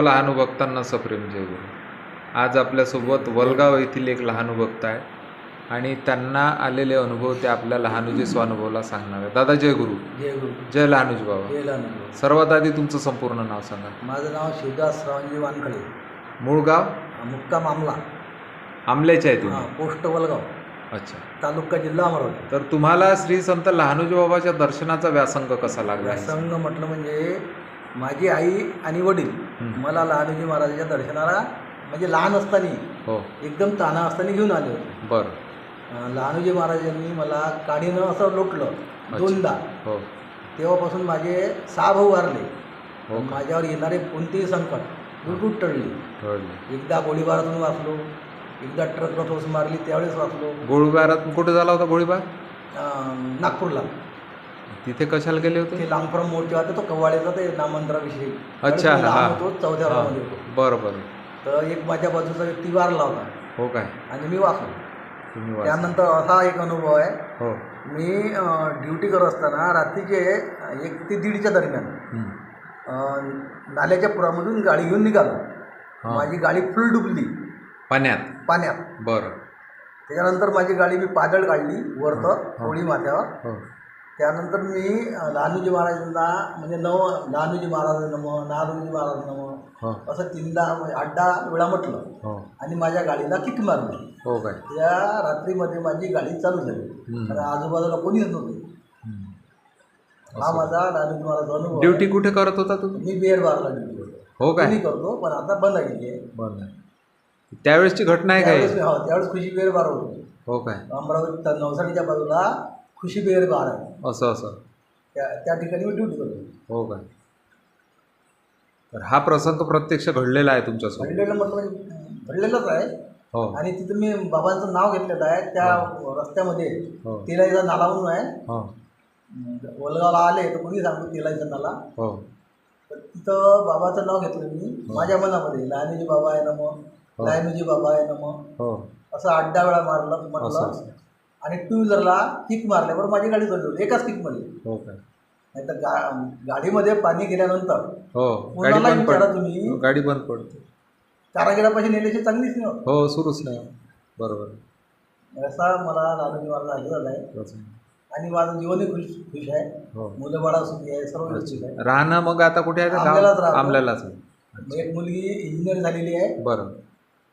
लहानू भक्तांना सप्रेम जय गुरु आज आपल्यासोबत वलगाव येथील एक लहानू भक्त आहे आणि त्यांना आलेले अनुभव ते आपल्या लहानूजी स्वानुभवला सांगणार आहे दादा जय गुरु. जय गुरु. जय लहानूजी बाबा. अनुभव सर्वात आधी तुमचं संपूर्ण नाव सांगा. माझं नाव शिवदास रावजी वानखडे. मूळ गाव? मुक्काम आमला. आमल्याचे आहे हा, तुम्ही पोस्ट वलगाव. अच्छा. तालुका जिल्हा अमरावती. तर तुम्हाला श्री संत लहानूजी बाबाच्या दर्शनाचा व्यासंग कसा लागला? संघ म्हटलं म्हणजे माझी आई आणि वडील हं. मला लहानजी महाराजाच्या दर्शनाला म्हणजे लहान असताना हो. एकदम ताना असताना घेऊन आले होते. बरं. अं, लहानूजी महाराजांनी मला काडीनं असं लोटलं दोनदा. हो. तेव्हापासून माझे सहा भाऊ वारले. हो? माझ्यावर येणारे कोणतेही संकट बिलकुल टळली. कळलं एकदा गोळीबारातून वाचलो एकदा ट्रकनं ठोस मारली त्यावेळेस वाचलो. गोळीबारात कुठे झाला होता गोळीबार? अं, नागपूरला. तिथे कशाला गेले होते? ते लांबफ्रॉम मोर्चा होता तो कव्वाळीचा ते नामंत्राविषयी अच्छा, हा. होतो चौथ्या हा. होतो. बरं बरं तर एक माझ्या बाजूचा व्यक्ती वारला होता. हो काय? आणि मी वाचलो. तुम्ही वाचा. त्यानंतर असा एक अनुभव आहे. हो. मी ड्युटी करत असताना रात्रीचे एक ते दीडच्या दरम्यान हं. अं, नाल्याच्या पुरामधून गाडी घेऊन निघालो. हा. माझी गाडी फुल डुबली. पाण्यात? पाण्यात. बरं. त्याच्यानंतर माझी गाडी मी पादळ काढली वरतं हा. होळी माथ्यावर. हो. त्यानंतर मी लहानूजी महाराजांना म्हणजे नव लहानूजी महाराज नम नारूजी महाराज नम हो. असं तीनदा म्हणजे आठदा वेळा म्हटलं. हो. आणि माझ्या गाडीला किक मारली. हो काय त्या रात्रीमध्ये माझी गाडी चालू झाली. आणि आजूबाजूला कोणीच नव्हते. हं. माझा लहानूजी महाराज अनुभव आहे. ड्युटी कुठे करत होता तुम्ही? मी बिअर बारला ड्युटी करतो हो काय मी करतो पण आता बंद केली आहे. बरं त्यावेळेसची घटना आहे काय? हो त्यावेळेस खुशी बिअर बार होतो. हो काय अमरावती त- नवसारीच्या बाजूला खुशी बिअर बार आहे. असं असं. त्या त्या ठिकाणी मी ड्युटी करतो. हो काय तर हा प्रसंग प्रत्यक्ष घडलेला आहे तुमच्यासोबत. घडलेलं म्हटलं म्हणजे घडलेलंच आहे. हो. आणि तिथं मी बाबांचं नाव घेतलेलं आहे. त्या रस्त्यामध्ये हो. तेलाईचा नाला म्हणून आहे. हो. वलगावला आले तर कोणी सांगतो तेलाईचा नाला. हो. तर तिथं बाबाचं नाव घेतलं मी. माझ्या मनामध्ये लहानूजी बाबा आहे ना मग लहानूजी बाबा आहे ना मग हो. असं आठ दहा वेळा मारलं असं म्हटलं असं. आणि टू व्हीलरला किक मारल्यावर माझी गाडी चालली होती. एकाच किकमध्ये. हो काय नाही तर गा गाडीमध्ये पाणी गेल्यानंतर हो गाडी कोणाला बंद विचारा पडते तुम्ही. गाडी बंद पडते. कारागिरापाशी नेल्याची चांगलीच नाही. हो सुरूच नाही बरोबर. असा मला महाराज हे झाला आहे. आणि माझं जीवनही खुश खुश आहे. हो. मुलं बाळा सुखी आहे सर्व व्यवस्थित आहे. राहणं मग आता कुठे आहे? गाव राहतो. आहे. एक मुलगी इंजिनियर झालेली आहे. बरं.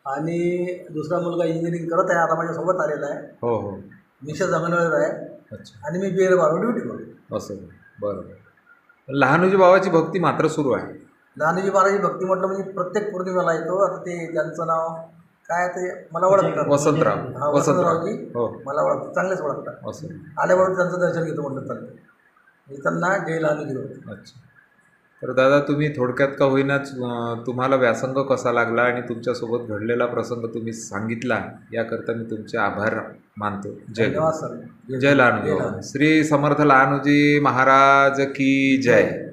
आणि दुसरा मुलगा इंजिनिअरिंग करत आहे. आता माझ्यासोबत आलेला आहे. हो हो. मिसेस अंगणवाडीवर आहे. अच्छा. आणि मी बी एड बारो ड्युटी करतो असं बरं. बरं लहानूजी बाबाची भक्ती मात्र सुरू आहे. लहानजी महाराजी भक्ती म्हटलं म्हणजे प्रत्येक पौर्णिमेला येतो. आता ते त्यांचं नाव काय ते मला ओळखतात. वसंतराव. हा, वसंतराव. वसंतरावजी हो. मला ओळखतात चांगलेच ओळखतात. असं आल्याबरोबर त्यांचं दर्शन घेतो म्हटलं चालतं. मी त्यांना जय लहानजी करतो अच्छा. तर दादा तुम्ही थोडक्यात का होईनाच तुम्हाला व्यासंग कसा लागला आणि तुमच्यासोबत घडलेला प्रसंग तुम्ही सांगितला याकरता मी तुमचे आभार मानतो. जय जय बाबा. श्री समर्थ लहानूजी महाराज की जय.